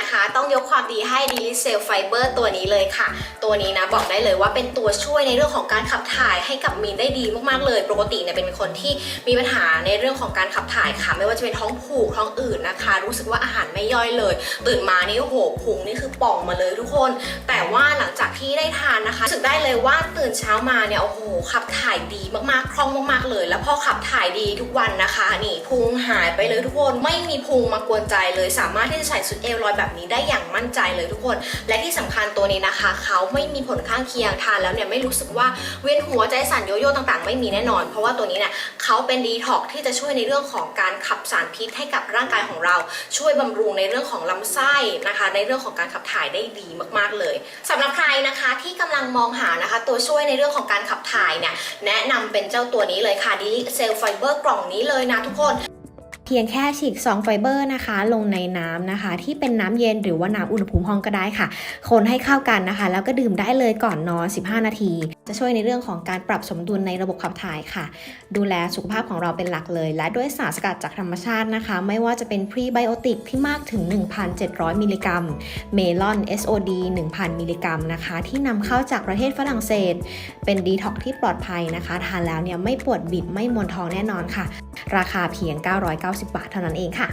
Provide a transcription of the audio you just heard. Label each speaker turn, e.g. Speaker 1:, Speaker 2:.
Speaker 1: นะคะ ต้องยกความดีให้ดีลิเซลไฟเบอร์ตัวนี้เลยค่ะ ตัวนี้นะบอกได้เลยว่าเป็นตัวช่วยในเรื่องของการขับถ่ายให้กับมีนได้ดีมากๆเลย ปกติเนี่ยเป็นคนที่มีปัญหาในเรื่องของการขับถ่ายค่ะ ไม่ว่าจะเป็นท้องผูกท้องอืดนะคะ รู้สึกว่าอาหารไม่ย่อยเลย ตื่นมานี่โอ้โหพุงนี่ ป่องมาเลยทุกคน แต่ว่าหลังจากที่ได้ทานนะคะรู้สึกได้เลยว่าตื่นเช้ามาเนี่ยโอ้โหขับถ่ายดีมากๆคล่องมากๆเลย แล้วพอขับถ่ายดีทุกวันนะคะ นี่พุงหายไปเลยทุกคน ไม่มีพุงมากวนใจเลย สามารถที่จะใส่ชุดเอวลอยแบบนี้ได้อย่างมั่นใจเลยทุกคน และที่สำคัญตัวนี้นะคะ เขาไม่มีผลข้างเคียงทานแล้วเนี่ยไม่รู้สึกว่าเวียนหัวใจสั่นโยโย่ต่างๆ ไม่มีแน่นอน เพราะว่าตัวนี้เนี่ยเขาเป็นดีท็อกที่จะช่วยในเรื่องของการขับสารพิษให้กับร่างกายของเรา ช่วยบำรุงในเรื่องของลำไส้นะคะ ในเรื่องของการขับถ่ายได้ดีมากๆเลยสำหรับใครนะคะที่กำลังมองหานะคะ ตัวช่วยในเรื่องของการขับถ่ายเนี่ยแนะนำเป็นเจ้าตัวนี้เลยค่ะ d i l i c e l Fiber กล่องนี้เลยนะทุกคน
Speaker 2: พียงแค่ฉีกซองไฟเบอร์นะคะ ลงในน้ำนะคะ ที่เป็นน้ำเย็นหรือว่าน้ำอุณหภูมิห้องก็ได้ค่ะ คนให้เข้ากันนะคะ แล้วก็ดื่มได้เลยก่อนนอน 15 นาที จะช่วยในเรื่องของการปรับสมดุลในระบบขับถ่ายค่ะ ดูแลสุขภาพของเราเป็นหลักเลย และด้วยสารสกัดจากธรรมชาตินะคะ ไม่ว่าจะเป็นพรีไบโอติกที่มากถึง 1,700 มิลลิกรัม เมลอน SOD 1,000 มิลลิกรัมนะคะ ที่นำเข้าจากประเทศฝรั่งเศส เป็นดีท็อกที่ปลอดภัยนะคะ ทานแล้วเนี่ยไม่ปวดบิดไม่มวนท้องแน่นอนค่ะ ราคาเพียง 990บาทเท่านั้นเองค่ะ